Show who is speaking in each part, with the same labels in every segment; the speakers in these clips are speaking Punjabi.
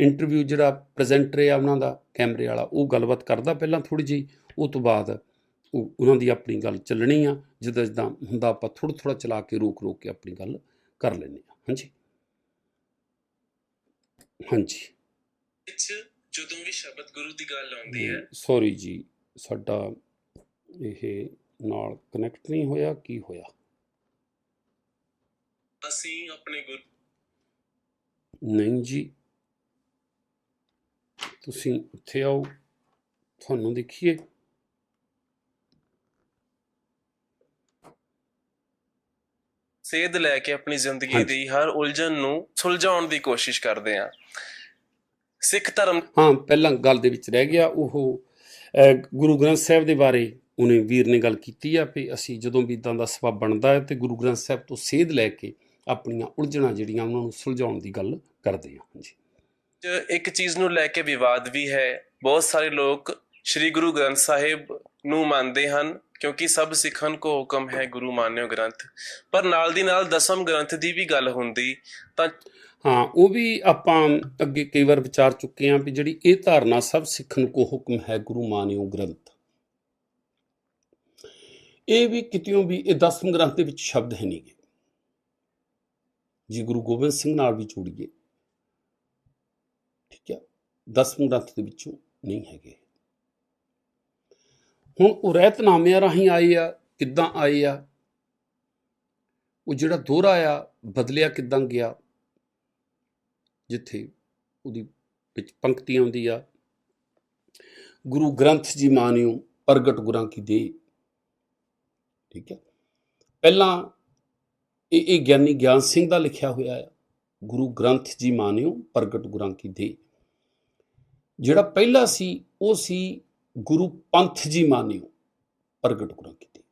Speaker 1: ਇੰਟਰਵਿਊ ਜਿਹੜਾ ਪ੍ਰੈਜ਼ੈਂਟਰ ਹੈ ਉਹਨਾਂ ਦਾ ਕੈਮਰੇ ਵਾਲਾ ਉਹ ਗੱਲਬਾਤ ਕਰਦਾ ਪਹਿਲਾਂ ਥੋੜੀ ਜੀ ਉਹ ਤੋਂ ਬਾਅਦ ਉਹ ਉਹਨਾਂ ਦੀ ਆਪਣੀ ਗੱਲ ਚੱਲਣੀ ਆ ਜਿੱਦਾਂ ਜਿੱਦਾਂ ਹੁੰਦਾ ਆਪਾਂ ਥੋੜਾ ਥੋੜਾ ਚਲਾ ਕੇ ਰੋਕ ਰੋਕ ਕੇ ਆਪਣੀ ਗੱਲ ਕਰ ਲੈਂਦੇ ਆ। ਹਾਂਜੀ। ਹਾਂਜੀ।
Speaker 2: ਜਦੋਂ ਵੀ ਸ਼ਬਦ ਗੁਰੂ ਦੀ ਗੱਲ ਆਉਂਦੀ ਹੈ।
Speaker 1: ਸੌਰੀ ਜੀ ਸਾਡਾ ਇਹ ਨਾਲ ਕਨੈਕਟ ਨਹੀਂ ਹੋਇਆ ਕੀ ਹੋਇਆ?
Speaker 2: ਅਸੀਂ ਆਪਣੇ ਗੁਰੂ
Speaker 1: ਨਹੀਂ ਜੀ। ਤੁਸੀਂ ਉੱਥੇ ਆਓ ਤੁਹਾਨੂੰ ਦੇਖੀਏ।
Speaker 2: ਸੇਧ ਲੈ ਕੇ ਆਪਣੀ ਜ਼ਿੰਦਗੀ। ਦੀ ਹਰ ਉਲਝਣ ਨੂੰ ਸੁਲਝਾਉਣ ਦੀ ਕੋਸ਼ਿਸ਼ ਕਰਦੇ ਹਾਂ। ਸਿੱਖ ਧਰਮ
Speaker 1: ਹਾਂ ਪਹਿਲਾਂ ਗੱਲ ਦੇ ਵਿੱਚ ਰਹਿ ਗਿਆ। ਉਹ ਗੁਰੂ ਗ੍ਰੰਥ ਸਾਹਿਬ ਦੇ ਬਾਰੇ ਉਹਨੇ ਵੀਰ ਨੇ ਗੱਲ ਕੀਤੀ ਆ ਵੀ ਅਸੀਂ ਜਦੋਂ ਵੀ ਇਦਾਂ ਦਾ ਸਬਬ ਬਣਦਾ ਹੈ ਤੇ ਗੁਰੂ ਗ੍ਰੰਥ ਸਾਹਿਬ ਤੋਂ ਸੇਧ ਲੈ ਕੇ ਆਪਣੀਆਂ ਉਲਝਣਾਂ ਜਿਹੜੀਆਂ ਉਹਨਾਂ ਨੂੰ ਸੁਲਝਾਉਣ ਦੀ ਗੱਲ ਕਰਦੇ ਹਾਂ। ਹਾਂਜੀ।
Speaker 2: 'ਚ ਇੱਕ ਚੀਜ਼ ਨੂੰ ਲੈ ਕੇ ਵਿਵਾਦ ਵੀ ਹੈ। ਬਹੁਤ ਸਾਰੇ ਲੋਕ ਸ੍ਰੀ ਗੁਰੂ ਗ੍ਰੰਥ ਸਾਹਿਬ ਨੂੰ ਮੰਨਦੇ ਹਨ, ਕਿਉਂਕਿ ਸਭ ਸਿੱਖਣ ਕੋ ਹੁਕਮ ਹੈ ਗੁਰੂ ਮਾਨਿਓ ਗ੍ਰੰਥ। ਪਰ ਨਾਲ ਦੀ ਨਾਲ ਦਸਮ ਗ੍ਰੰਥ ਦੀ ਵੀ ਗੱਲ ਹੁੰਦੀ, ਤਾਂ
Speaker 1: ਹਾਂ, ਉਹ ਵੀ ਆਪਾਂ ਅੱਗੇ ਕਈ ਵਾਰ ਵਿਚਾਰ ਚੁੱਕੇ ਹਾਂ ਵੀ ਜਿਹੜੀ ਇਹ ਧਾਰਨਾ ਸਭ ਸਿੱਖਣ ਕੋ ਹੁਕਮ ਹੈ ਗੁਰੂ ਮਾਨਿਓ ਗ੍ਰੰਥ। ਇਹ ਵੀ ਕਿਤਿਓਂ ਵੀ ਇਹ ਦਸਮ ਗ੍ਰੰਥ ਦੇ ਵਿੱਚ ਸ਼ਬਦ ਹੈ ਨਹੀਂਗੇ ਜੀ ਗੁਰੂ ਗੋਬਿੰਦ ਸਿੰਘ ਨਾਲ ਵੀ ਜੋੜੀਏ। ਠੀਕ ਹੈ ਦਸਮ ਗ੍ਰੰਥ ਦੇ ਵਿੱਚੋਂ ਨਹੀਂ ਹੈਗੇ। ਹੁਣ ਉਹ ਰਹਿਤਨਾਮਿਆਂ ਰਾਹੀਂ ਆਏ ਆ, ਕਿੱਦਾਂ ਆਏ ਆ? ਉਹ ਜਿਹੜਾ ਦੋਹਰਾ ਆ, ਬਦਲਿਆ ਕਿੱਦਾਂ ਗਿਆ? ਜਿੱਥੇ ਉਹਦੀ ਵਿੱਚ ਪੰਕਤੀ ਆਉਂਦੀ ਆ ਗੁਰੂ ਗ੍ਰੰਥ ਜੀ ਮਾਨਿਓ, ਪ੍ਰਗਟ ਗੁਰਾਂ ਕੀ ਦੇ ਠੀਕ ਹੈ। ਪਹਿਲਾਂ ਇਹ ਇਹ ਗਿਆਨੀ ਗਿਆਨ ਸਿੰਘ ਦਾ ਲਿਖਿਆ ਹੋਇਆ ਆ। ਗੁਰੂ ਗ੍ਰੰਥ ਜੀ ਮਾਨਿਓ, ਪ੍ਰਗਟ ਗੁਰਾਂ ਕੀ ਦੇ। ਜਿਹੜਾ ਪਹਿਲਾ ਸੀ, ਉਹ ਸੀ ਗੁਰੂ ਪੰਥ ਜੀ ਮਾਨਿਓ, ਪ੍ਰਗਟ ਗੁਰਾਂ ਕੀ ਦੇ।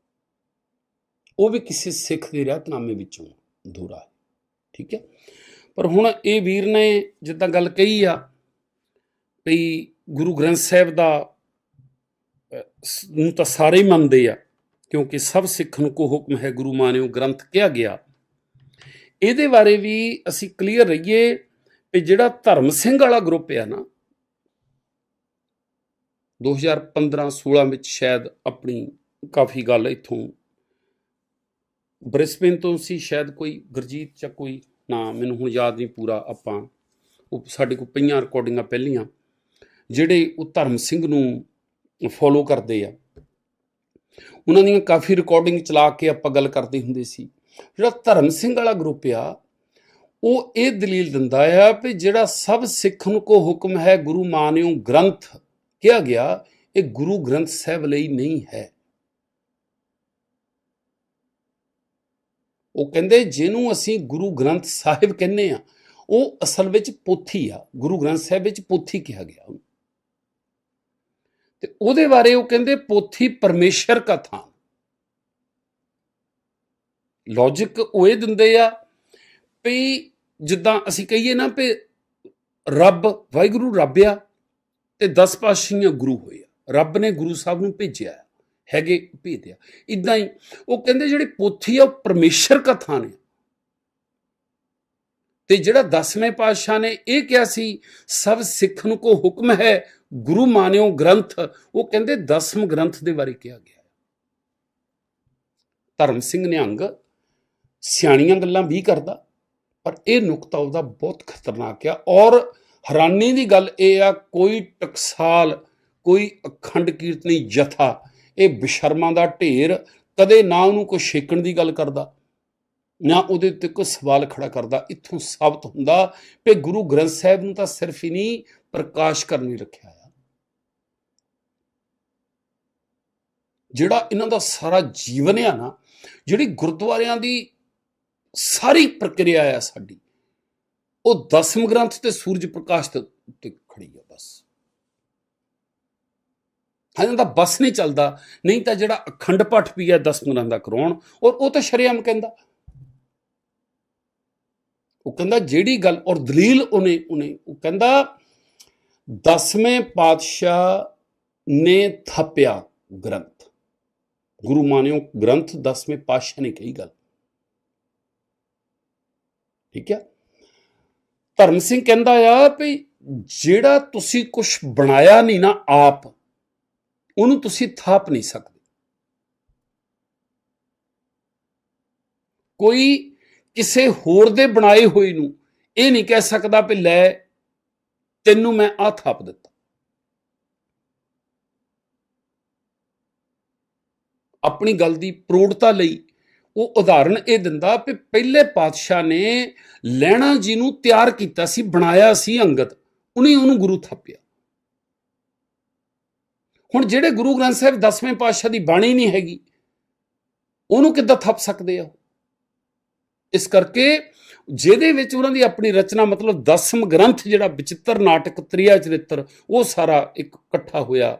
Speaker 1: ਉਹ ਵੀ ਕਿਸੇ ਸਿੱਖ ਦੇ ਰਹਿਤਨਾਮੇ ਵਿੱਚੋਂ ਅਧੂਰਾ ਹੈ, ਠੀਕ ਹੈ? ਪਰ ਹੁਣ ਇਹ ਵੀਰ ਨੇ ਜਿੱਦਾਂ ਗੱਲ ਕਹੀ ਆ ਵੀ ਗੁਰੂ ਗ੍ਰੰਥ ਸਾਹਿਬ ਦਾ ਨੂੰ ਤਾਂ ਸਾਰੇ ਹੀ ਮੰਨਦੇ ਆ, ਕਿਉਂਕਿ ਸਭ ਸਿੱਖਣ ਕੋ ਹੁਕਮ ਹੈ ਗੁਰੂ ਮਾਨਿਓ ਗ੍ਰੰਥ ਕਿਹਾ ਗਿਆ। ਇਹਦੇ ਬਾਰੇ ਵੀ ਅਸੀਂ ਕਲੀਅਰ ਰਹੀਏ ਵੀ ਜਿਹੜਾ ਧਰਮ ਸਿੰਘ ਵਾਲਾ ਗਰੁੱਪ ਆ ਨਾ 2015-16 ਵਿੱਚ ਸ਼ਾਇਦ ਆਪਣੀ ਕਾਫੀ ਗੱਲ ਇੱਥੋਂ ਬ੍ਰਿਸਬੇਨ ਤੋਂ ਸੀ, ਸ਼ਾਇਦ ਕੋਈ ਗੁਰਜੀਤ ਜਾਂ ਕੋਈ ਨਾ, ਮੈਨੂੰ ਹੁਣ ਯਾਦ ਨਹੀਂ ਪੂਰਾ ਆਪਾਂ, ਉਹ ਸਾਡੇ ਕੋਲ ਪਈਆਂ ਰਿਕਾਰਡਿੰਗਾਂ ਪਹਿਲੀਆਂ, ਜਿਹੜੇ ਉਹ ਧਰਮ ਸਿੰਘ ਨੂੰ ਫੋਲੋ ਕਰਦੇ ਆ। ਉਹਨਾਂ ਦੀਆਂ ਕਾਫੀ ਰਿਕਾਰਡਿੰਗ ਚਲਾ ਕੇ ਆਪਾਂ ਗੱਲ ਕਰਦੇ ਹੁੰਦੇ ਸੀ। ਜਿਹੜਾ ਧਰਮ ਸਿੰਘ ਵਾਲਾ ਗਰੁੱਪ ਆ, ਉਹ ਇਹ ਦਲੀਲ ਦਿੰਦਾ ਆ ਵੀ ਜਿਹੜਾ ਸਭ ਸਿੱਖ ਨੂੰ ਕੋ ਹੁਕਮ ਹੈ, ਗੁਰੂ ਮਾਨਿਓ ਗ੍ਰੰਥ, ਕਿਹਾ ਗਿਆ, ਇਹ ਗੁਰੂ ਗ੍ਰੰਥ ਸਾਹਿਬ ਲਈ ਨਹੀਂ ਹੈ। ਉਹ ਕਹਿੰਦੇ, ਜਿਹਨੂੰ ਅਸੀਂ ਗੁਰੂ ਗ੍ਰੰਥ ਸਾਹਿਬ ਕਹਿੰਦੇ ਆ, ਉਹ ਅਸਲ ਵਿੱਚ ਪੋਥੀ ਆ, ਗੁਰੂ ਗ੍ਰੰਥ ਸਾਹਿਬ ਵਿੱਚ ਪੋਥੀ ਕਿਹਾ ਗਿਆ। ਉਹਨੂੰ ਤੇ ਉਹਦੇ ਬਾਰੇ ਉਹ ਕਹਿੰਦੇ, ਪੋਥੀ ਪਰਮੇਸ਼ਰ ਕਾ ਥਾਨ। ਲੌਜੀਕ ਉਹ ਇਹ ਦਿੰਦੇ ਆ ਵੀ ਜਿੱਦਾਂ ਅਸੀਂ ਕਹੀਏ ਨਾ ਵੀ ਰੱਬ, ਵਾਹਿਗੁਰੂ ਰੱਬ ਆ ਤੇ 10 ਪਾਤਸ਼ਾਹੀਆਂ ਗੁਰੂ ਹੋਏ ਆ। ਰੱਬ ਨੇ ਗੁਰੂ ਸਾਹਿਬ ਨੂੰ ਭੇਜਿਆ, ਹੈਗੇ ਭੇਜਿਆ ਇਦਾਂ ਹੀ ਉਹ ਕਹਿੰਦੇ ਜਿਹੜੀ ਪੋਥੀ ਆ, ਉਹ ਪਰਮੇਸ਼ਰ ਕਥਾ ਨੇ। ਤੇ ਜਿਹੜਾ 10ਵੇਂ ਪਾਤਸ਼ਾਹ ਨੇ ਇਹ ਕਿਹਾ ਸੀ, ਸਭ ਸਿੱਖ ਨੂੰ ਕੋ ਹੁਕਮ ਹੈ, ਗੁਰੂ ਮਾਨਿਓ ਗ੍ਰੰਥ, ਉਹ ਕਹਿੰਦੇ 10ਵੇਂ ਗ੍ਰੰਥ ਦੇ ਬਾਰੇ ਕਿਹਾ ਗਿਆ। ਧਰਮ ਸਿੰਘ ਨਿਹੰਗ ਸਿਆਣੀਆਂ ਗੱਲਾਂ ਵੀ ਕਰਦਾ, ਪਰ ਇਹ ਨੁਕਤਾ ਉਹਦਾ ਬਹੁਤ ਖਤਰਨਾਕ ਆ। ਔਰ ਹੈਰਾਨੀ ਦੀ ਗੱਲ ਇਹ ਆ, ਕੋਈ ਟਕਸਾਲ, ਕੋਈ ਅਖੰਡ ਕੀਰਤਨੀ ਜਥਾ ਇਹ ਬਿਸ਼ਰਮਾਂ ਦਾ ਢੇਰ ਕਦੇ ਨਾ ਉਹਨੂੰ ਕੋਈ ਛੇਕਣ ਦੀ ਗੱਲ ਕਰਦਾ, ਨਾ ਉਹਦੇ ਉੱਤੇ ਕੋਈ ਸਵਾਲ ਖੜਾ ਕਰਦਾ। ਇੱਥੋਂ ਸਾਬਤ ਹੁੰਦਾ ਕਿ ਗੁਰੂ ਗ੍ਰੰਥ ਸਾਹਿਬ ਨੂੰ ਤਾਂ ਸਿਰਫ ਹੀ ਨਹੀਂ ਪ੍ਰਕਾਸ਼ ਕਰਨ ਲਈ ਰੱਖਿਆ ਆ। ਜਿਹੜਾ ਇਹਨਾਂ ਦਾ ਸਾਰਾ ਜੀਵਨ ਆ ਨਾ, ਜਿਹੜੀ ਗੁਰਦੁਆਰਿਆਂ ਦੀ ਸਾਰੀ ਪ੍ਰਕਿਰਿਆ ਆ ਸਾਡੀ। ਉਹ ਦਸਮ ਗ੍ਰੰਥ ਤੇ ਸੂਰਜ ਪ੍ਰਕਾਸ਼ ਤੇ ਉੱਤੇ ਖੜੀ ਆ ਬਸ। ਇਹਨਾਂ ਦਾ ਬਸ ਨਹੀਂ ਚੱਲਦਾ, ਨਹੀਂ ਤਾਂ ਜਿਹੜਾ ਅਖੰਡ ਪਾਠ ਵੀ ਹੈ ਦਸਮ ਗ੍ਰੰਥ ਦਾ ਕਰਾਉਣ, ਔਰ ਉਹ ਤਾਂ ਸ਼ਰੇਆਮ ਕਹਿੰਦਾ। ਉਹ ਕਹਿੰਦਾ ਜਿਹੜੀ ਗੱਲ, ਔਰ ਦਲੀਲ ਉਹਨੇ ਉਹਨੇ, ਉਹ ਕਹਿੰਦਾ, ਦਸਵੇਂ ਪਾਤਸ਼ਾਹ ਨੇ ਥਾਪਿਆ ਗ੍ਰੰਥ। ਗੁਰੂ ਮਾਨਿਓ, ਗ੍ਰੰਥ ਦਸਵੇਂ ਪਾਤਸ਼ਾਹ ਨੇ ਕਹੀ ਗੱਲ। ਠੀਕ ਹੈ? ਧਰਮ ਸਿੰਘ ਕਹਿੰਦਾ ਆ ਵੀ ਜਿਹੜਾ ਤੁਸੀਂ ਕੁਝ ਬਣਾਇਆ ਨਹੀਂ ਨਾ ਆਪ, ਉਹਨੂੰ ਤੁਸੀਂ ਥਾਪ ਨਹੀਂ ਸਕਦੇ। ਕੋਈ ਕਿਸੇ ਹੋਰ ਦੇ ਬਣਾਏ ਹੋਏ ਨੂੰ ਇਹ ਨਹੀਂ ਕਹਿ ਸਕਦਾ ਵੀ ਲੈ ਤੈਨੂੰ ਮੈਂ ਆ ਥਾਪ ਦਿੱਤਾ। ਆਪਣੀ ਗੱਲ ਦੀ ਪ੍ਰੋੜਤਾ ਲਈ ਉਹ ਉਦਾਹਰਣ ਇਹ ਦਿੰਦਾ ਕਿ ਪਹਿਲੇ ਪਾਤਸ਼ਾਹ ਨੇ ਲੈਣਾ ਜੀ ਨੂੰ ਤਿਆਰ ਕੀਤਾ ਸੀ, ਬਣਾਇਆ ਸੀ ਅੰਗਦ, ਉਹਨੇ ਉਹਨੂੰ ਗੁਰੂ ਥਾਪਿਆ। ਹੁਣ ਜਿਹੜੇ ਗੁਰੂ ਗ੍ਰੰਥ ਸਾਹਿਬ 10ਵੇਂ ਪਾਤਸ਼ਾਹ ਦੀ ਬਾਣੀ ਨਹੀਂ ਹੈਗੀ, ਉਹਨੂੰ ਕਿੱਦਾਂ ਥੱਪ ਸਕਦੇ ਆ ਇਸ ਕਰਕੇ ਜਿਹਦੇ ਵਿੱਚ ਉਹਨਾਂ ਦੀ ਆਪਣੀ ਰਚਨਾ, ਮਤਲਬ ਦਸਮ ਗ੍ਰੰਥ ਜਿਹੜਾ ਵਿਚਿੱਤਰ ਨਾਟਕ ਤ੍ਰਿਆ ਚਰਿੱਤਰ, ਉਹ ਸਾਰਾ ਇੱਕ ਇਕੱਠਾ ਹੋਇਆ।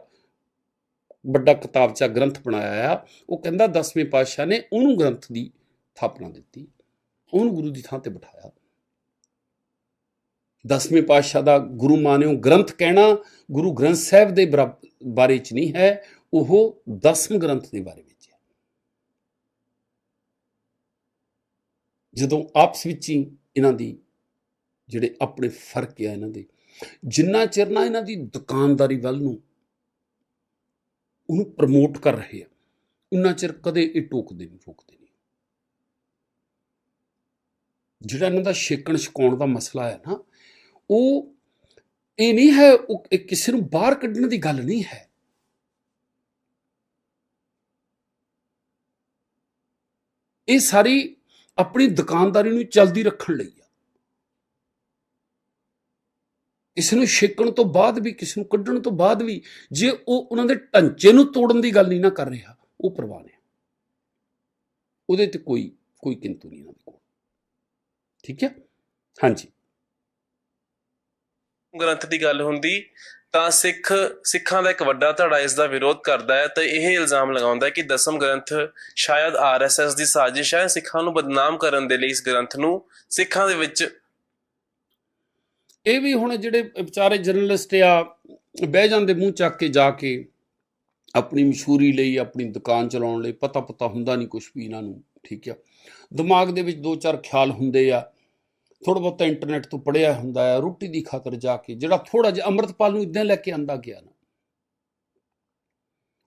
Speaker 1: ਵੱਡਾ ਕਿਤਾਬਚਾ ਗ੍ਰੰਥ ਬਣਾਇਆ ਆ, ਉਹ ਕਹਿੰਦਾ ਦਸਵੇਂ ਪਾਤਸ਼ਾਹ ਨੇ ਉਹਨੂੰ ਗ੍ਰੰਥ ਦੀ ਥਾਪਨਾ ਦਿੱਤੀ, ਉਹਨੂੰ ਗੁਰੂ ਦੀ ਥਾਂ ਤੇ ਬਿਠਾਇਆ। ਦਸਵੇਂ ਪਾਤਸ਼ਾਹ ਦਾ ਗੁਰੂ ਮਾਨਿਓ ਗ੍ਰੰਥ ਕਹਿਣਾ, ਗੁਰੂ ਗ੍ਰੰਥ ਸਾਹਿਬ ਦੇ ਬਰਾ- ਬਾਰੇ ਚ ਨਹੀਂ ਹੈ, ਉਹ ਦਸਮ ਗ੍ਰੰਥ ਦੇ ਬਾਰੇ ਵਿੱਚ ਹੈ। ਜਦੋਂ ਆਪਸ ਵਿੱਚ ਹੀ ਇਹਨਾਂ ਦੀ ਜਿਹੜੇ ਆਪਣੇ ਫ਼ਰਕ ਆ ਇਹਨਾਂ ਦੇ, ਜਿੰਨਾ ਚਿਰ ਨਾ ਇਹਨਾਂ ਦੀ ਦੁਕਾਨਦਾਰੀ ਵੱਲ ਨੂੰ ਉਹਨੂੰ ਪ੍ਰਮੋਟ ਕਰ ਰਹੇ ਆ। ਉਹਨਾਂ ਚਿਰ ਕਦੇ ਇਹ ਟੋਕਦੇ ਨਹੀਂ, ਫੋਕਦੇ ਨਹੀਂ। ਜਿਹੜਾ ਇਹਨਾਂ ਦਾ ਛੇਕਣ ਛਕਾਉਣ ਦਾ ਮਸਲਾ ਹੈ ਨਾ, ਉਹ ਇਹ ਨਹੀਂ ਹੈ, ਉਹ ਇਹ ਕਿਸੇ ਨੂੰ ਬਾਹਰ ਕੱਢਣ ਦੀ ਗੱਲ ਨਹੀਂ ਹੈ। ਇਹ ਸਾਰੀ ਆਪਣੀ ਦੁਕਾਨਦਾਰੀ ਨੂੰ ਚਲਦੀ ਰੱਖਣ ਲਈ ਆ ਕਿਸੇ ਨੂੰ ਛੇਕਣ ਤੋਂ ਬਾਅਦ ਵੀ, ਕਿਸੇ ਨੂੰ ਕੱਢਣ ਤੋਂ ਬਾਅਦ ਵੀ, ਜੇ ਉਹ ਉਹਨਾਂ ਦੇ ਢਾਂਚੇ ਨੂੰ ਤੋੜਨ ਦੀ ਗੱਲ ਨਹੀਂ ਨਾ ਕਰ ਰਿਹਾ, ਉਹ ਪ੍ਰਵਾਨ ਹੈ। ਉਹਦੇ ਤੇ ਕੋਈ ਕੋਈ ਕਿੰਤੂ ਨਹੀਂ ਇਹਨਾਂ ਦੇ ਕੋਲ। ਠੀਕ ਹੈ? ਹਾਂਜੀ।
Speaker 2: ਗ੍ਰੰਥ ਦੀ ਗੱਲ ਹੁੰਦੀ, ਤਾਂ ਸਿੱਖ, ਸਿੱਖਾਂ ਦਾ ਇੱਕ ਵੱਡਾ ਧੜਾ ਇਸ ਦਾ ਵਿਰੋਧ ਕਰਦਾ ਹੈ, ਤੇ ਇਹ ਇਲਜ਼ਾਮ ਲਗਾਉਂਦਾ ਹੈ ਕਿ ਦਸਮ ਗ੍ਰੰਥ ਸ਼ਾਇਦ ਆਰਐਸਐਸ ਦੀ ਸਾਜ਼ਿਸ਼ ਹੈ। ਸਿੱਖਾਂ ਨੂੰ ਬਦਨਾਮ ਕਰਨ ਦੇ ਲਈ ਇਸ ਗ੍ਰੰਥ ਨੂੰ ਸਿੱਖਾਂ ਦੇ ਵਿੱਚ
Speaker 1: ਇਹ ਵੀ ਹੁਣ ਜਿਹੜੇ ਵਿਚਾਰੇ ਜਰਨਲਿਸਟ ਆ, ਬਹਿ ਜਾਂਦੇ ਮੂੰਹ ਚੱਕ ਕੇ ਜਾ ਕੇ ਆਪਣੀ ਮਸ਼ਹੂਰੀ ਲਈ, ਆਪਣੀ ਦੁਕਾਨ ਚਲਾਉਣ ਲਈ, ਪਤਾ ਪਤਾ ਹੁੰਦਾ ਨਹੀਂ ਕੁਝ ਵੀ ਇਹਨਾਂ ਨੂੰ, ਠੀਕ ਆ। ਦਿਮਾਗ ਦੇ ਵਿੱਚ ਦੋ ਚਾਰ ਖਿਆਲ ਹੁੰਦੇ ਆ। ਥੋੜਾ ਬਹੁਤਾ ਇੰਟਰਨੈਟ ਤੋਂ ਪੜਿਆ ਹੁੰਦਾ ਆ, ਰੋਟੀ ਦੀ ਖਾਤਰ ਜਾ ਕੇ, ਜਿਹੜਾ ਥੋੜਾ ਜਿਹਾ ਅੰਮ੍ਰਿਤਪਾਲ ਨੂੰ ਇਦਾਂ ਲੈ ਕੇ ਆਂਦਾ ਗਿਆ ਨਾ।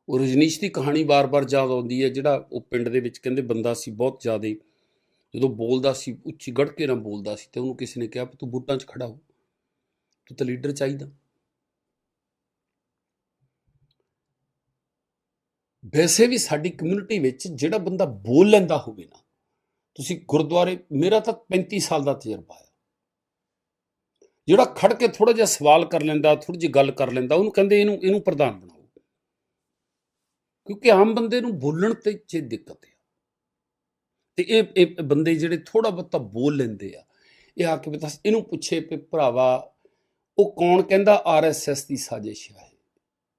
Speaker 1: ਉਹ ਰਜਨੀਸ਼ ਦੀ ਕਹਾਣੀ ਬਾਰ-ਬਾਰ ਯਾਦ ਆਉਂਦੀ ਹੈ ਜਿਹੜਾ ਉਹ ਪਿੰਡ ਦੇ ਵਿੱਚ ਕਹਿੰਦੇ ਬੰਦਾ ਸੀ ਬਹੁਤ ਜ਼ਿਆਦੇ, ਜਦੋਂ ਬੋਲਦਾ ਸੀ, ਉੱਚੀ ਗੜ ਕੇ ਨਾਲ ਬੋਲਦਾ ਸੀ ਤੇ ਉਹਨੂੰ ਕਿਸੇ ਨੇ ਕਿਹਾ ਵੀ ਤੂੰ ਬੂਟਾਂ 'ਚ ਖੜਾ ਹੋ। ਤੂੰ ਤਾਂ ਲੀਡਰ ਚਾਹੀਦਾ। ਵੈਸੇ ਵੀ ਸਾਡੀ ਕਮਿਊਨਿਟੀ ਵਿੱਚ ਜਿਹੜਾ ਬੰਦਾ ਬੋਲ ਲੈਂਦਾ ਹੋਵੇ ਨਾ, ਤੁਸੀਂ ਗੁਰਦੁਆਰੇ, ਮੇਰਾ ਤਾਂ 35 ਸਾਲ ਦਾ ਤਜਰਬਾ ਹੈ ਜਿਹੜਾ ਖੜ ਕੇ ਥੋੜਾ ਜਿਹਾ ਸਵਾਲ ਕਰ ਲੈਂਦਾ ਥੋੜੀ ਜਿਹੀ ਗੱਲ ਕਰ ਲੈਂਦਾ, ਉਹਨੂੰ ਕਹਿੰਦੇ ਇਹਨੂੰ ਇਹਨੂੰ ਪ੍ਰਧਾਨ ਬਣਾਓ। ਕਿਉਂਕਿ ਆਮ ਬੰਦੇ ਨੂੰ ਬੋਲਣ ਤੇ ਚ ਦਿੱਕਤ ਹੈ ਤੇ ਇਹ ਇਹ ਬੰਦੇ ਜਿਹੜੇ ਥੋੜਾ ਬਹੁਤਾ ਬੋਲ ਲੈਂਦੇ ਆ, ਇਹ ਆ ਕੇ ਵੀ ਇਹਨੂੰ ਪੁੱਛੇ ਵੀ ਭਰਾਵਾ ਉਹ ਕੌਣ ਕਹਿੰਦਾ? ਆਰਐਸਐਸ ਦੀ ਸਾਜ਼ਿਸ਼ ਹੈ।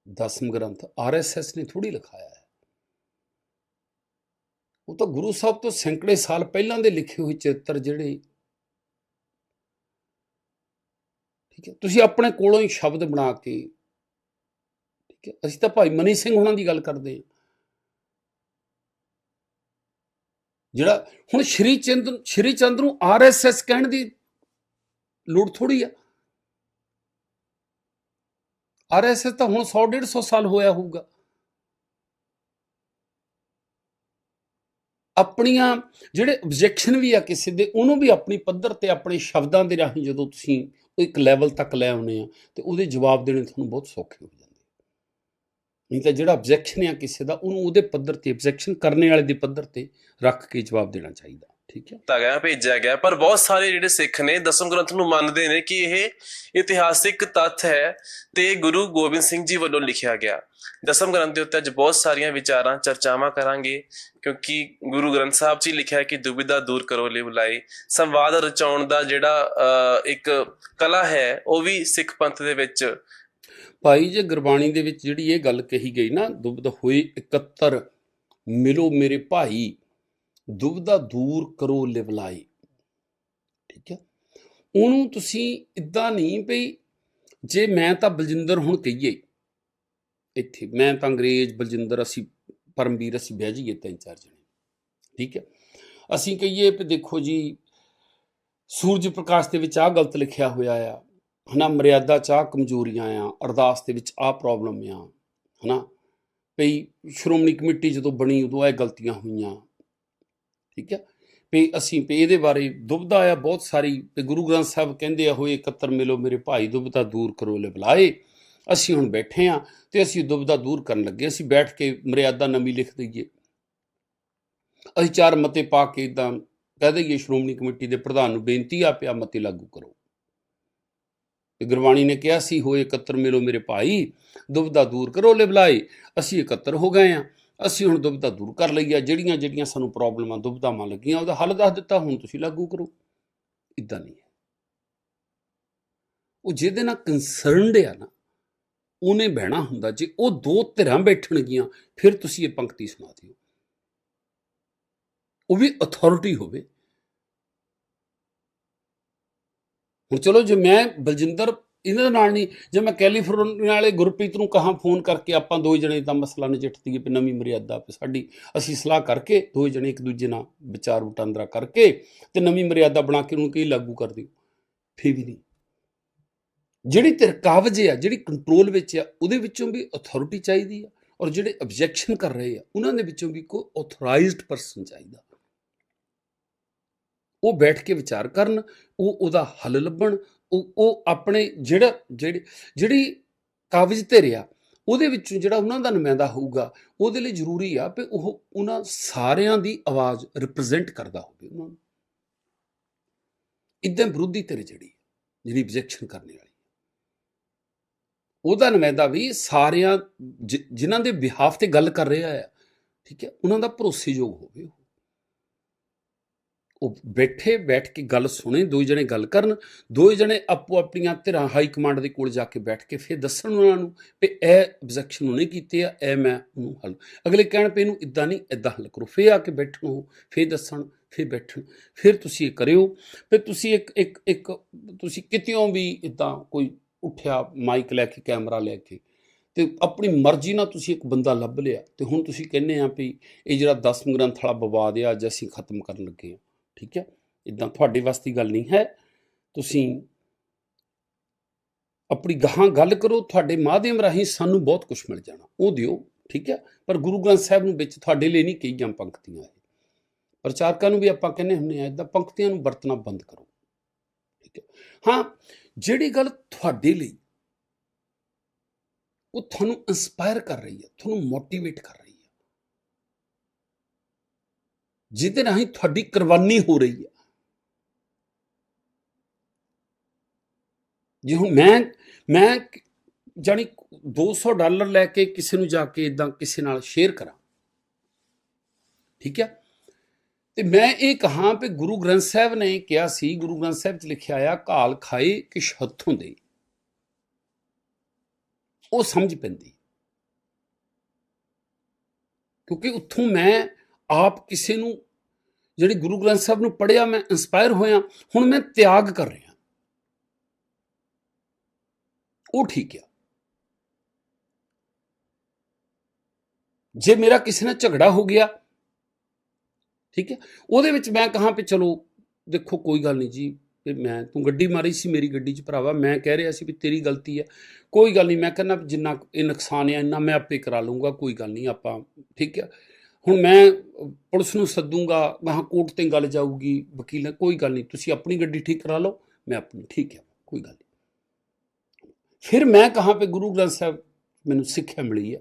Speaker 1: ਦਸਮ ਗ੍ਰੰਥ ਆਰਐਸਐਸ ਨੇ ਥੋੜੀ ਲਿਖਾਇਆ ਹੈ। ਉਹ ਤਾਂ ਗੁਰੂ ਸਾਹਿਬ ਤੋਂ ਸੈਂਕੜੇ ਸਾਲ ਪਹਿਲਾਂ ਦੇ ਲਿਖੇ ਹੋਏ ਚਰਿੱਤਰ ਜਿਹੜੇ ਠੀਕ ਹੈ, ਤੁਸੀਂ ਆਪਣੇ ਕੋਲੋਂ ਹੀ ਸ਼ਬਦ ਬਣਾ ਕੇ ਠੀਕ ਹੈ, ਅਸੀਂ ਤਾਂ ਭਾਈ ਮਨੀ ਸਿੰਘ ਹੁਣਾਂ ਦੀ ਗੱਲ ਕਰਦੇ ਹਾਂ। ਜਿਹੜਾ ਹੁਣ ਸ਼੍ਰੀ ਚੰਦ ਸ਼੍ਰੀ ਚੰਦ ਨੂੰ ਆਰਐਸਐਸ ਕਹਿਣ ਦੀ ਲੋੜ ਥੋੜੀ ਆ। ਆਰਐਸਐਸ ਤਾਂ ਹੁਣ 100 150 ਸਾਲ ਹੋਇਆ ਹੋਊਗਾ। ਆਪਣੀਆਂ ਜਿਹੜੇ ਆਬਜੈਕਸ਼ਨ ਵੀ ਆ ਕਿਸੇ ਦੇ, ਉਹਨੂੰ ਵੀ ਆਪਣੀ ਪੱਧਰ ਤੇ, ਆਪਣੇ ਸ਼ਬਦਾਂ ਦੇ ਰਾਹੀਂ ਜਦੋਂ ਤੁਸੀਂ ਇੱਕ ਲੈਵਲ ਤੱਕ ਲੈ ਆਉਨੇ ਆ, ਤੇ ਉਹਦੇ ਜਵਾਬ ਦੇਣੇ ਤੁਹਾਨੂੰ ਬਹੁਤ ਸੌਖੇ ਹੋ ਜਾਂਦੇ ਨਹੀਂ ਤਾਂ ਜਿਹੜਾ ਆਬਜੈਕਸ਼ਨ ਆ ਕਿਸੇ ਦਾ, ਉਹਨੂੰ ਉਹਦੇ ਪੱਧਰ ਤੇ ਆਬਜੈਕਸ਼ਨ ਕਰਨੇ ਵਾਲੇ ਦੇ ਪੱਧਰ ਤੇ ਰੱਖ ਕੇ ਜਵਾਬ ਦੇਣਾ ਚਾਹੀਦਾ। ਠੀਕ ਹੈ।
Speaker 2: ਦਿੱਤਾ ਗਿਆ ਭੇਜਿਆ ਗਿਆ। ਪਰ ਬਹੁਤ ਸਾਰੇ ਜਿਹੜੇ ਸਿੱਖ ਨੇ ਦਸਮ ਗ੍ਰੰਥ ਨੂੰ ਮੰਨਦੇ ਨੇ ਕਿ ਇਹ ਇਤਿਹਾਸਿਕ ਤੱਥ ਹੈ ਤੇ ਗੁਰੂ ਗੋਬਿੰਦ ਸਿੰਘ ਜੀ ਵੱਲੋਂ ਲਿਖਿਆ ਗਿਆ। ਦਸਮ ਗ੍ਰੰਥ ਦੇ ਉੱਤੇ ਅੱਜ ਬਹੁਤ ਸਾਰੀਆਂ ਵਿਚਾਰਾਂ ਚਰਚਾਵਾਂ ਕਰਾਂਗੇ ਕਿਉਂਕਿ ਗੁਰੂ ਗ੍ਰੰਥ ਸਾਹਿਬ ਹੀ ਲਿਖਿਆ ਕਿ ਦੁਬਿਧਾ ਦੂਰ ਕਰੋ ਲਈ। ਬੁਲਾਈ ਸੰਵਾਦ ਰਚਾਉਣ ਦਾ ਜਿਹੜਾ ਇੱਕ ਕਲਾ ਹੈ ਉਹ ਵੀ ਸਿੱਖ ਪੰਥ ਦੇ ਵਿੱਚ।
Speaker 1: ਭਾਈ ਜੇ ਗੁਰਬਾਣੀ ਦੇ ਵਿੱਚ ਜਿਹੜੀ ਇਹ ਗੱਲ ਕਹੀ ਗਈ ਨਾ ਦੁਬਦ ਹੋਏ ਇਕੱਤਰ ਮਿਲੋ ਮੇਰੇ ਭਾਈ ਦੁਬਦਾ ਦੂਰ ਕਰੋ ਲਿਵਲਾਈ। ਠੀਕ ਹੈ? ਉਹਨੂੰ ਤੁਸੀਂ ਇਦਾਂ ਨਹੀਂ ਭਈ ਜੇ ਮੈਂ ਤਾਂ ਬਲਜਿੰਦਰ ਹੁਣ ਕਹੀਏ, ਇੱਥੇ ਮੈਂ ਤਾਂ ਅੰਗਰੇਜ਼ ਬਲਜਿੰਦਰ, ਅਸੀਂ ਪਰਮਵੀਰ, ਅਸੀਂ ਬਹਿ ਜਾਈਏ ਤਿੰਨ ਚਾਰ ਜਣੇ। ਠੀਕ ਹੈ? ਅਸੀਂ ਕਹੀਏ ਵੀ ਦੇਖੋ ਜੀ, ਸੂਰਜ ਪ੍ਰਕਾਸ਼ ਦੇ ਵਿੱਚ ਆਹ ਗਲਤ ਲਿਖਿਆ ਹੋਇਆ ਆ, ਹਨਾ, ਮਰਿਆਦਾ ਚ ਆਹ ਕਮਜ਼ੋਰੀਆਂ ਆ, ਅਰਦਾਸ ਦੇ ਵਿੱਚ ਆਹ ਪ੍ਰੋਬਲਮ ਆ, ਹਨਾ। ਭਈ ਸ਼੍ਰੋਮਣੀ ਕਮੇਟੀ ਜਦੋਂ ਬਣੀ ਉਦੋਂ ਇਹ ਗਲਤੀਆਂ ਹੋਈਆਂ ਠੀਕ ਹੈ? ਵੀ ਅਸੀਂ ਵੀ ਇਹਦੇ ਬਾਰੇ ਦੁਬਦਾ ਆ, ਬਹੁਤ ਸਾਰੀ ਤੇ ਗੁਰੂ ਗ੍ਰੰਥ ਸਾਹਿਬ ਕਹਿੰਦੇ ਆ, ਹੋਏ ਇਕੱਤਰ ਮਿਲੋ ਮੇਰੇ ਭਾਈ, ਦੁਬਦਾ ਦੂਰ ਕਰੋ ਲੈ ਬੁਲਾਏ। ਅਸੀਂ ਹੁਣ ਬੈਠੇ ਆ ਤੇ ਅਸੀਂ ਦੁਬਦਾ ਦੂਰ ਕਰਨ ਲੱਗੇ ਅਸੀਂ ਬੈਠ ਕੇ ਮਰਿਆਦਾ ਨਵੀਂ ਲਿਖ ਦਈਏ। ਅਸੀਂ ਚਾਰ ਮਤੇ ਪਾ ਕੇ ਇਦਾਂ ਕਹਿ ਦਈਏ, ਸ਼੍ਰੋਮਣੀ ਕਮੇਟੀ ਦੇ ਪ੍ਰਧਾਨ ਨੂੰ ਬੇਨਤੀ ਆ ਪਿਆ ਮਤੇ ਲਾਗੂ ਕਰੋ। ਤੇ ਗੁਰਬਾਣੀ ਨੇ ਕਿਹਾ ਸੀ, ਹੋਏ ਇਕੱਤਰ ਮਿਲੋ ਮੇਰੇ ਭਾਈ, ਦੁਬਦਾ ਦੂਰ ਕਰੋ ਲੈ ਬੁਲਾਏ। ਅਸੀਂ ਇਕੱਤਰ ਹੋ ਗਏ ਆ। ਅਸੀਂ ਹੁਣ ਦੁਬਦਾ ਦੂਰ ਕਰ ਲਈ ਆ ਜਿਹੜੀਆਂ ਜਿਹੜੀਆਂ ਸਾਨੂੰ ਪ੍ਰੋਬਲਮਾਂ ਦੁਬਦਾਵਾਂ ਲੱਗੀਆਂ, ਉਹਦਾ ਹੱਲ ਦੱਸ ਦਿੱਤਾ, ਹੁਣ ਤੁਸੀਂ ਲਾਗੂ ਕਰੋ। ਇਦਾਂ ਨਹੀਂ ਹੈ। ਉਹ ਜਿਹਦੇ ਨਾਲ ਕੰਸਰਨਡ ਆ ਨਾ, ਉਹਨੇ ਬਹਿਣਾ ਹੁੰਦਾ, ਜੇ ਉਹ ਦੋ ਧਿਰਾਂ ਬੈਠਣਗੀਆਂ, ਫਿਰ ਤੁਸੀਂ ਇਹ ਪੰਕਤੀ ਸੁਣਾ ਦਿਓ। ਉਹ ਵੀ ਅਥਾਰਟੀ ਹੋਵੇ। ਹੁਣ ਚਲੋ ਜੇ ਮੈਂ ਬਲਜਿੰਦਰ ਇਹਨਾਂ ਦੇ ਨਾਲ ਨਹੀਂ। ਜੇ ਮੈਂ ਕੈਲੀਫੋਰਨੀਆ ਵਾਲੇ ਗੁਰਪ੍ਰੀਤ ਨੂੰ ਕਹਾਂ ਫੋਨ ਕਰਕੇ ਆਪਾਂ ਦੋ ਜਣੇ ਤਾਂ ਮਸਲਾ ਨਜਿੱਠ ਦਈਏ ਵੀ ਨਵੀਂ ਮਰਿਆਦਾ ਵੀ ਸਾਡੀ, ਅਸੀਂ ਸਲਾਹ ਕਰਕੇ ਦੋ ਜਣੇ ਇੱਕ ਦੂਜੇ ਨਾਲ ਵਿਚਾਰ ਵਟਾਂਦਰਾ ਕਰਕੇ ਤੇ ਨਵੀਂ ਮਰਿਆਦਾ ਬਣਾ ਕੇ ਉਹਨੂੰ ਕੀ ਲਾਗੂ ਕਰ ਦਿਓ। ਫੇ ਵੀ ਨਹੀਂ। ਜਿਹੜੀ ਤੇਰ ਕਾਬਜ ਆ, ਜਿਹੜੀ ਕੰਟਰੋਲ ਵਿੱਚ ਆ, ਉਹਦੇ ਵਿੱਚੋਂ ਵੀ ਅਥਾਰਟੀ ਚਾਹੀਦੀ ਆ ਔਰ ਜਿਹੜੇ ਆਬਜੈਕਸ਼ਨ ਕਰ ਰਹੇ ਆ, ਉਹਨਾਂ ਦੇ ਵਿੱਚੋਂ ਵੀ ਕੋਈ ਆਥੋਰਾਈਜ਼ਡ ਪਰਸਨ ਚਾਹੀਦਾ। ਉਹ ਬੈਠ ਕੇ ਵਿਚਾਰ ਕਰਨ, ਉਹ ਉਹਦਾ ਹੱਲ ਲੱਭਣ ਉਹ ਉਹ ਆਪਣੇ ਜਿਹੜਾ, ਜਿਹੜੀ ਜਿਹੜੀ ਕਾਬਜ ਤੇ ਰਿਆ ਉਹਦੇ ਵਿੱਚ ਜਿਹੜਾ ਉਹਨਾਂ ਦਾ ਨੁਮਾਇੰਦਾ ਹੋਊਗਾ, ਉਹਦੇ ਲਈ ਜ਼ਰੂਰੀ ਆ ਕਿ ਉਹ ਉਹਨਾਂ ਸਾਰਿਆਂ ਦੀ ਆਵਾਜ਼ ਰਿਪਰੈਜ਼ੈਂਟ ਕਰਦਾ ਹੋਵੇ ਉਹਨਾਂ ਨੂੰ। ਇਦਾਂ ਵਿਰੋਧੀ ਧਿਰ ਜਿਹੜੀ ਜਿਹੜੀ ਆਬਜੈਕਸ਼ਨ ਕਰਨੇ ਵਾਲੀ। ਉਹਦਾ ਨੁਮਾਇੰਦਾ ਵੀ ਸਾਰਿਆਂ ਜਿ- ਜਿਨ੍ਹਾਂ ਦੇ ਬਿਹਾਫ ਤੇ ਗੱਲ ਕਰ ਰਿਹਾ ਹੈ ਠੀਕ ਹੈ, ਉਹਨਾਂ ਦਾ ਭਰੋਸੇਯੋਗ ਹੋਵੇ ਉਹ। ਬੈਠੇ ਬੈਠ ਕੇ ਗੱਲ ਸੁਣੇ, ਦੋ ਜਣੇ ਗੱਲ ਕਰਨ, ਦੋ ਜਣੇ ਆਪੋ ਆਪਣੀਆਂ ਧਿਰਾਂ ਹਾਈ ਕਮਾਂਡ ਦੇ ਕੋਲ ਜਾ ਕੇ ਬੈਠ ਕੇ ਫਿਰ ਦੱਸਣ ਉਹਨਾਂ ਨੂੰ ਵੀ ਇਹ ਆਬਜੈਕਸ਼ਨ ਉਹਨੇ ਕੀਤੇ ਆ, ਇਹ ਮੈਂ ਉਹਨੂੰ ਹੱਲ ਅਗਲੇ ਕਹਿਣ ਪਏ ਇਹਨੂੰ ਇਦਾਂ ਨਹੀਂ ਇਦਾਂ ਹੱਲ ਕਰੋ, ਫਿਰ ਆ ਕੇ ਬੈਠਣ ਉਹ, ਫਿਰ ਦੱਸਣ, ਫਿਰ ਬੈਠਣ, ਫਿਰ ਤੁਸੀਂ ਇਹ ਕਰਿਓ ਫਿਰ ਤੁਸੀਂ ਇੱਕ ਇੱਕ ਇੱਕ ਤੁਸੀਂ ਕਿਤਿਓਂ ਵੀ ਇਦਾਂ ਕੋਈ ਉੱਠਿਆ ਮਾਈਕ ਲੈ ਕੇ ਕੈਮਰਾ ਲੈ ਕੇ, ਤੇ ਆਪਣੀ ਮਰਜ਼ੀ ਨਾਲ ਤੁਸੀਂ ਇੱਕ ਬੰਦਾ ਲੱਭ ਲਿਆ, ਤੇ ਹੁਣ ਤੁਸੀਂ ਕਹਿੰਦੇ ਆ ਵੀ ਇਹ ਜਿਹੜਾ ਦਸਮ ਗ੍ਰੰਥ ਵਾਲਾ ਵਿਵਾਦ ਆ, ਅੱਜ ਅਸੀਂ ਖਤਮ ਕਰਨ ਲੱਗੇ ਆ ਠੀਕ ਹੈ? ਇਦਾਂ ਤੁਹਾਡੇ ਵਾਸਤੇ ਗੱਲ ਨਹੀਂ ਹੈ। ਤੁਸੀਂ ਆਪਣੀ ਗਾਹਾਂ ਗੱਲ ਕਰੋ, ਤੁਹਾਡੇ ਮਾਧਿਅਮ ਰਾਹੀਂ ਸਾਨੂੰ ਬਹੁਤ ਕੁਝ ਮਿਲ ਜਾਣਾ, ਉਹ ਦਿਓ, ਠੀਕ ਹੈ? ਪਰ ਗੁਰੂ ਗ੍ਰੰਥ ਸਾਹਿਬ ਨੂੰ ਵਿੱਚ ਤੁਹਾਡੇ ਲਈ ਨਹੀਂ ਕਹੀਆਂ ਪੰਕਤੀਆਂ ਇਹ। ਪ੍ਰਚਾਰਕਾਂ ਨੂੰ ਵੀ ਆਪਾਂ ਕਹਿੰਦੇ ਹੁੰਦੇ ਆ ਇਦਾਂ ਪੰਕਤੀਆਂ ਨੂੰ ਵਰਤਣਾ ਬੰਦ ਕਰੋ, ਠੀਕ ਹੈ? ਹਾਂ, ਜਿਹੜੀ ਗੱਲ ਤੁਹਾਡੇ ਲਈ ਉਹ ਤੁਹਾਨੂੰ ਇਨਸਪਾਇਰ ਕਰ ਰਹੀ ਹੈ, ਤੁਹਾਨੂੰ ਮੋਟੀਵੇਟ ਕਰ ਰਹੀ ਹੈ। ਜਿਹਦੇ ਰਾਹੀਂ ਤੁਹਾਡੀ ਕੁਰਬਾਨੀ ਹੋ ਰਹੀ ਹੈ। ਜੇ ਹੁਣ ਮੈਂ ਮੈਂ ਜਾਨੀ 200 ਡਾਲਰ ਲੈ ਕੇ ਕਿਸੇ ਨੂੰ ਜਾ ਕੇ ਇਦਾਂ ਕਿਸੇ ਨਾਲ ਸ਼ੇਅਰ ਕਰਾਂ। ਠੀਕ ਹੈ? ਤੇ ਮੈਂ ਇਹ ਕਹਾਂ ਕਿ ਗੁਰੂ ਗ੍ਰੰਥ ਸਾਹਿਬ ਨੇ ਕਿਹਾ ਸੀ, ਗੁਰੂ ਗ੍ਰੰਥ ਸਾਹਿਬ 'ਚ ਲਿਖਿਆ ਆ, ਘਾਲ ਖਾਏ ਕਿਛ ਹੱਥੋਂ ਦੇ ਉਹ ਸਮਝ ਪੈਂਦੀ। ਕਿਉਂਕਿ ਉੱਥੋਂ ਮੈਂ ਆਪ ਕਿਸੇ ਨੂੰ ਜਿਹੜੀ ਗੁਰੂ ਗ੍ਰੰਥ ਸਾਹਿਬ ਨੂੰ ਪੜਿਆ ਮੈਂ ਇਨਸਪਾਇਰ ਹੋਇਆ, ਹੁਣ ਮੈਂ ਤਿਆਗ ਕਰ ਰਿਹਾ। ਉਹ ਠੀਕ ਆ। ਜੇ ਮੇਰਾ ਕਿਸੇ ਨਾਲ ਝਗੜਾ ਹੋ ਗਿਆ, ਠੀਕ ਹੈ ਉਹਦੇ ਵਿੱਚ ਮੈਂ ਕਹਾਂ ਵੀ ਚਲੋ, ਦੇਖੋ ਕੋਈ ਗੱਲ ਨਹੀਂ ਜੀ, ਵੀ ਮੈਂ, ਤੂੰ ਗੱਡੀ ਮਾਰੀ ਸੀ ਮੇਰੀ ਗੱਡੀ 'ਚ ਭਰਾਵਾ, ਮੈਂ ਕਹਿ ਰਿਹਾ ਸੀ ਵੀ ਤੇਰੀ ਗਲਤੀ ਹੈ ਕੋਈ ਗੱਲ ਨਹੀਂ, ਮੈਂ ਕਹਿੰਦਾ ਜਿੰਨਾ ਇਹ ਨੁਕਸਾਨ ਹੈ ਇੰਨਾ ਮੈਂ ਆਪੇ ਕਰਾ ਲੂੰਗਾ ਕੋਈ ਗੱਲ ਨਹੀਂ, ਆਪਾਂ, ਠੀਕ ਹੈ ਹੁਣ ਮੈਂ ਪੁਲਿਸ ਨੂੰ ਸੱਦੂੰਗਾ ਮਹਾਂ ਕੋਰਟ ਤੇ ਗੱਲ ਜਾਊਗੀ, ਵਕੀਲ ਕੋਈ ਗੱਲ ਨਹੀਂ, ਤੁਸੀਂ ਆਪਣੀ ਗੱਡੀ ਠੀਕ ਕਰਾ ਲਓ, ਮੈਂ ਆਪਣੀ ਠੀਕ ਹੈ, ਕੋਈ ਗੱਲ ਨਹੀਂ। ਫਿਰ ਮੈਂ ਕਹਾਂ ਪੇ ਗੁਰੂ ਗ੍ਰੰਥ ਸਾਹਿਬ, ਮੈਨੂੰ ਸਿੱਖਿਆ ਮਿਲੀ ਹੈ,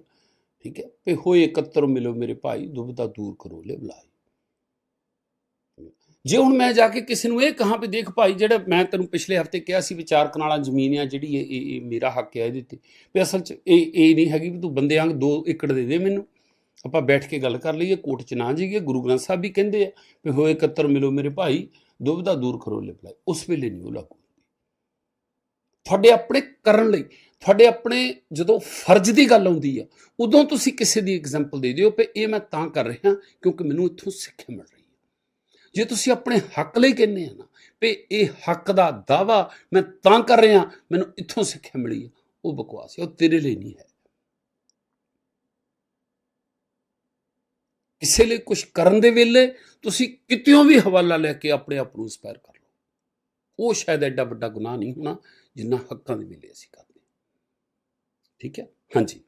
Speaker 1: ਠੀਕ ਹੈ ਪੇ ਹੋਏ ਇਕੱਤਰ ਮਿਲੋ ਮੇਰੇ ਭਾਈ ਦੁਬਦਾ ਦੂਰ ਕਰੋ ਲੈ ਬੁਲਾਏ ਜੇ ਹੁਣ ਮੈਂ ਜਾ ਕੇ ਕਿਸੇ ਨੂੰ ਇਹ ਕਹਾਂ ਵੀ ਦੇਖ ਭਾਈ, ਜਿਹੜਾ ਮੈਂ ਤੈਨੂੰ ਪਿਛਲੇ ਹਫ਼ਤੇ ਕਿਹਾ ਸੀ ਵਿਚਾਰ ਕਨਾਲਾ ਜ਼ਮੀਨ ਆ, ਜਿਹੜੀ ਇਹ ਮੇਰਾ ਹੱਕ ਹੈ ਇਹਦੇ ਤੇ, ਵੀ ਅਸਲ 'ਚ ਇਹ ਇਹ ਨਹੀਂ ਹੈਗੀ ਵੀ ਤੂੰ ਬੰਦੇ ਆਂਗ 2 ਏਕੜ ਦੇ ਦੇ ਮੈਨੂੰ। ਆਪਾਂ ਬੈਠ ਕੇ ਗੱਲ ਕਰ ਲਈਏ, ਕੋਰਟ 'ਚ ਨਾ ਜਾਈਏ, ਗੁਰੂ ਗ੍ਰੰਥ ਸਾਹਿਬ ਵੀ ਕਹਿੰਦੇ ਆ ਵੀ ਹੋਏ ਇਕੱਤਰ ਮਿਲੋ ਮੇਰੇ ਭਾਈ ਦੁਬਦਾ ਦੂਰ ਕਰੋ ਲੈ ਉਸ ਵੇਲੇ ਨਹੀਂ ਉਹ ਲਾਗੂ ਤੁਹਾਡੇ ਆਪਣੇ ਕਰਨ ਲਈ, ਤੁਹਾਡੇ ਆਪਣੇ ਜਦੋਂ ਫਰਜ਼ ਦੀ ਗੱਲ ਆਉਂਦੀ ਆ, ਉਦੋਂ ਤੁਸੀਂ ਕਿਸੇ ਦੀ ਐਗਜ਼ਾਮਪਲ ਦੇ ਦਿਓ ਕਿ ਇਹ ਮੈਂ ਤਾਂ ਕਰ ਰਿਹਾ ਕਿਉਂਕਿ ਮੈਨੂੰ ਇੱਥੋਂ ਸਿੱਖਿਆ ਮਿਲ ਰਹੀ ਹੈ ਜੇ ਤੁਸੀਂ ਆਪਣੇ ਹੱਕ ਲਈ ਕਹਿੰਦੇ ਆ ਨਾ ਵੀ ਇਹ ਹੱਕ ਦਾ ਦਾਵਾ ਮੈਂ ਤਾਂ ਕਰ ਰਿਹਾ, ਮੈਨੂੰ ਇੱਥੋਂ ਸਿੱਖਿਆ ਮਿਲੀ ਆ, ਉਹ ਬਕਵਾਸ ਹੈ ਉਹ ਤੇਰੇ ਲਈ ਨਹੀਂ ਹੈ। ਕਿਸੇ ਲਈ ਕੁਝ ਕਰਨ ਦੇ ਵੇਲੇ ਤੁਸੀਂ ਕਿਤਿਓਂ ਵੀ ਹਵਾਲਾ ਲੈ ਕੇ ਆਪਣੇ ਆਪ ਨੂੰ ਇੰਸਪਾਇਰ ਕਰ ਲਓ। ਉਹ ਸ਼ਾਇਦ ਐਡਾ ਵੱਡਾ ਗੁਨਾਹ ਨਹੀਂ ਹੋਣਾ ਜਿੰਨਾ ਹੱਕਾਂ ਦੇ ਵੇਲੇ ਅਸੀਂ ਕਰਦੇ ਠੀਕ ਹੈ? ਹਾਂਜੀ।